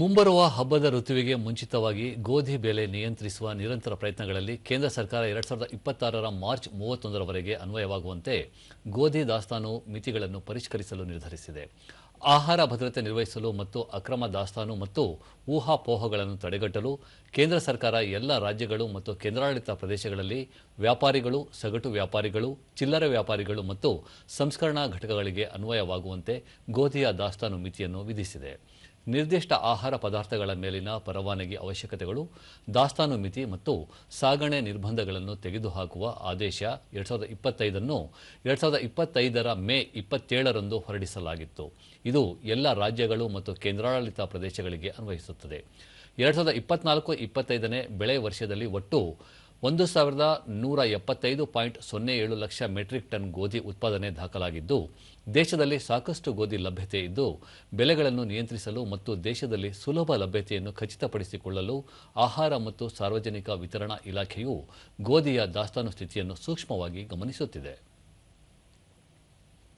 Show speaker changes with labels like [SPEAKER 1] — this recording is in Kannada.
[SPEAKER 1] ಮುಂಬರುವ ಹಬ್ಬದ ಋತುವಿಗೆ ಮುಂಚಿತವಾಗಿ ಗೋಧಿ ಬೆಲೆ ನಿಯಂತ್ರಿಸುವ ನಿರಂತರ ಪ್ರಯತ್ನಗಳಲ್ಲಿ ಕೇಂದ್ರ ಸರ್ಕಾರ ಎರಡ್ ಸಾವಿರದ ಇಪ್ಪತ್ತಾರರ ಮಾರ್ಚ್ ಮೂವತ್ತೊಂದರವರೆಗೆ ಅನ್ವಯವಾಗುವಂತೆ ಗೋಧಿ ದಾಸ್ತಾನು ಮಿತಿಗಳನ್ನು ಪರಿಷ್ಕರಿಸಲು ನಿರ್ಧರಿಸಿದೆ ಆಹಾರ ಭದ್ರತೆ ನಿರ್ವಹಿಸಲು ಮತ್ತು ಅಕ್ರಮ ದಾಸ್ತಾನು ಮತ್ತು ಊಹಾಪೋಹಗಳನ್ನು ತಡೆಗಟ್ಟಲು ಕೇಂದ್ರ ಸರ್ಕಾರ ಎಲ್ಲ ರಾಜ್ಯಗಳು ಮತ್ತು ಕೇಂದ್ರಾಡಳಿತ ಪ್ರದೇಶಗಳಲ್ಲಿ ವ್ಯಾಪಾರಿಗಳು ಸಗಟು ವ್ಯಾಪಾರಿಗಳು ಚಿಲ್ಲರೆ ವ್ಯಾಪಾರಿಗಳು ಮತ್ತು ಸಂಸ್ಕರಣಾ ಘಟಕಗಳಿಗೆ ಅನ್ವಯವಾಗುವಂತೆ ಗೋಧಿಯ ದಾಸ್ತಾನು ಮಿತಿಯನ್ನು ವಿಧಿಸಿದೆ ನಿರ್ದಿಷ್ಟ ಆಹಾರ ಪದಾರ್ಥಗಳ ಮೇಲಿನ ಪರವಾನಗಿ ಅವಶ್ಯಕತೆಗಳು ದಾಸ್ತಾನು ಮಿತಿ ಮತ್ತು ಸಾಗಣೆ ನಿರ್ಬಂಧಗಳನ್ನು ತೆಗೆದುಹಾಕುವ ಆದೇಶ ಎರಡು ಸಾವಿರದ ಇಪ್ಪತ್ತೈದನ್ನು ಎರಡು ಸಾವಿರದ ಇಪ್ಪತ್ತೈದರ ಮೇ ಇಪ್ಪತ್ತೇಳರಂದು ಹೊರಡಿಸಲಾಗಿತ್ತು ಇದು ಎಲ್ಲ ರಾಜ್ಯಗಳು ಮತ್ತು ಕೇಂದ್ರಾಡಳಿತ ಪ್ರದೇಶಗಳಿಗೆ ಅನ್ವಯಿಸುತ್ತದೆ ಎರಡ್ ಸಾವಿರದ ಇಪ್ಪತ್ನಾಲ್ಕು ಇಪ್ಪತ್ತೈದನೇ ಬೆಳೆ ವರ್ಷದಲ್ಲಿ ಒಟ್ಟು ಒಂದು ಸಾವಿರದ ನೂರ ಎಪ್ಪತ್ತೈದು ಪಾಯಿಂಟ್ ಸೊನ್ನೆ ಏಳು ಲಕ್ಷ ಮೆಟ್ರಿಕ್ ಟನ್ ಗೋಧಿ ಉತ್ಪಾದನೆ ದಾಖಲಾಗಿದ್ದು ದೇಶದಲ್ಲಿ ಸಾಕಷ್ಟು ಗೋಧಿ ಲಭ್ಯತೆ ಇದ್ದು ಬೆಲೆಗಳನ್ನು ನಿಯಂತ್ರಿಸಲು ಮತ್ತು ದೇಶದಲ್ಲಿ ಸುಲಭ ಲಭ್ಯತೆಯನ್ನು ಖಚಿತಪಡಿಸಿಕೊಳ್ಳಲು ಆಹಾರ ಮತ್ತು ಸಾರ್ವಜನಿಕ ವಿತರಣಾ ಇಲಾಖೆಯು ಗೋಧಿಯ ದಾಸ್ತಾನು ಸ್ಥಿತಿಯನ್ನು ಸೂಕ್ಷ್ಮವಾಗಿ ಗಮನಿಸುತ್ತಿದೆ